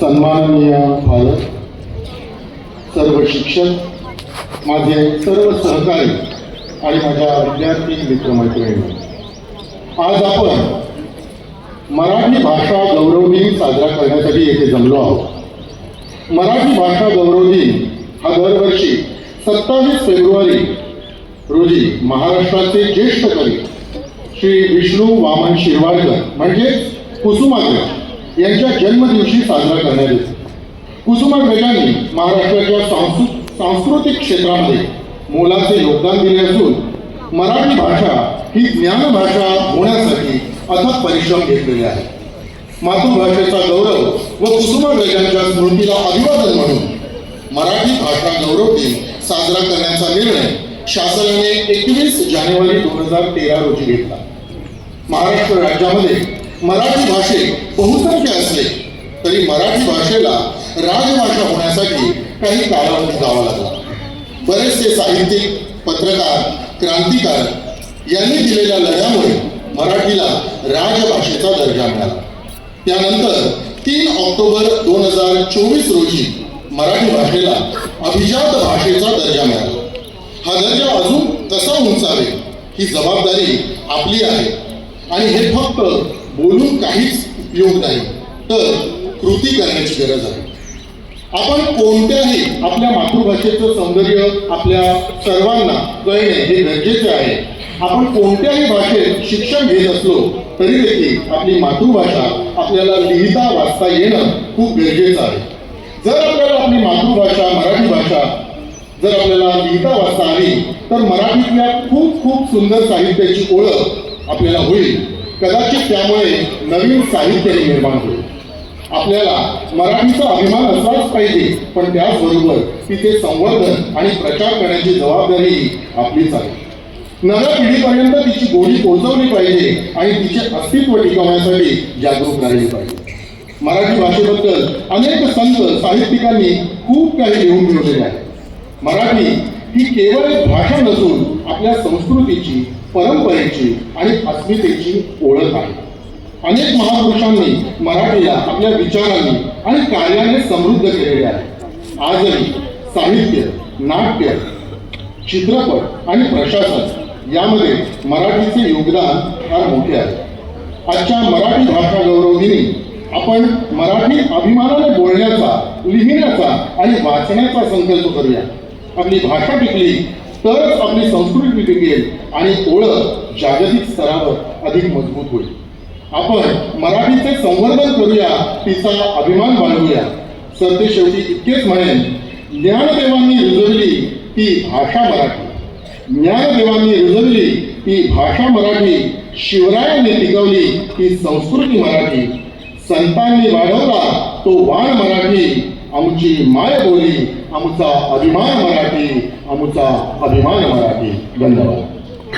सन्माननीय पालक सर्व शिक्षक माझे सर्व सहकारी आणि माझ्या विद्यार्थी मित्रमैत्रिणी आज आपण मराठी भाषा गौरव दिन साजरा करण्यासाठी येथे जमलो आहोत. मराठी भाषा गौरव दिन हा दरवर्षी सत्तावीस फेब्रुवारी रोजी महाराष्ट्राचे ज्येष्ठ कवी श्री विष्णू वामन शिरवाडकर म्हणजे कुसुमाग्रज यांच्या जन्मदिवशी साजरा करण्यात येतो. कुसुमाग्रजांनी महाराष्ट्राच्या सांस्कृ सांस्कृतिक क्षेत्रामध्ये मोलाचे योगदान दिले असून मराठी भाषा ही ज्ञानभाषा होण्यासाठी अथक परिश्रम घेतलेले आहे मातृभाषेचा गौरव व कुसुमाग्रजांच्या स्मृतीला अभिवादन म्हणून मराठी भाषा गौरव दिन साजरा करण्याचा निर्णय शासनाने एकवीस जानेवारी दोन हजार तेरा रोजी घेतला. महाराष्ट्र राज्यामध्ये मराठी भाषेत बहुसंख्य असले तरी मराठी भाषेला राजभाषा होण्यासाठी काही कालावधी जावा लागला. बरेचसे साहित्यिक पत्रकार क्रांतिकारक यांनी दिलेल्या लढ्यामुळे मराठीला राजभाषेचा दर्जा मिळाला. त्यानंतर तीन ऑक्टोबर दोन हजार चोवीस रोजी मराठी भाषेला अभिजात भाषेचा दर्जा मिळाला. हा दर्जा अजून कसा उंचावे ही जबाबदारी आपली आहे. आणि हे फक्त बोलून काहीच उपयोग नाही. तर कृती करण्याची गरज आहे. आपण कोणत्याही आपल्या मातृभाषेचं सौंदर्य आपल्या सर्वांना कळणे हे गरजेचे आहे. आपण कोणत्याही भाषेत शिक्षण घेत असलो तरी देखील आपली मातृभाषा आपल्याला लिहिता वाचता येणं खूप गरजेचं आहे. जर आपल्याला आपली मातृभाषा मराठी भाषा जर आपल्याला लिहिता वाचता आली तर मराठीतल्या खूप खूप सुंदर साहित्याची ओळख आपल्याला होईल. कदाचित त्यामुळे नवीन साहित्य निर्माण होईल. आपल्याला मराठीचा अभिमान असलाच पाहिजे पण त्याचबरोबर तिचे संवर्धन आणि प्रचार करण्याची जबाबदारी आपलीच आहे नव्या पिढीपर्यंत तिची गोडी पोहोचवली पाहिजे आणि तिचे अस्तित्व टिकवण्यासाठी जागरूक राहिली पाहिजे. मराठी भाषेबद्दल अनेक संत साहित्यिकांनी खूप काही लिहून ठेवलेले आहे. मराठी ही केवळ एक भाषा नसून आपल्या संस्कृतीची परंपरेची आणि अस्मितेची ओळख आहे. अनेक महापुरुषांनी मराठीला आपल्या विचारांनी आणि कार्याने समृद्ध केलेले आहे. आजही साहित्य नाट्य चित्रपट आणि प्रशासन यामध्ये मराठीचे योगदान फार मोठे आहे. आजच्या मराठी भाषा गौरव दिनी आपण मराठी अभिमानाने बोलण्याचा लिहिण्याचा आणि वाचण्याचा संकल्प करूया. आपली भाषा टिकली तरच आपली संस्कृती टिकेल आणि ओळख जागतिक स्तरावर अधिक मजबूत होईल. आपण मराठीचे संवर्धन करूया तिचा अभिमान बाळगूया. सरते शेवटी इतकेच म्हणेन ज्ञानदेवांनी रुजवली ती भाषा मराठी. ज्ञानदेवांनी रुजवली ती भाषा मराठी शिवरायांनी टिकवली ती संस्कृती मराठी. संतांनी वाढवला तो वाण मराठी आमची मायबोली आमचा अभिमान मराठी आमचा अभिमान मराठी. धन्यवाद.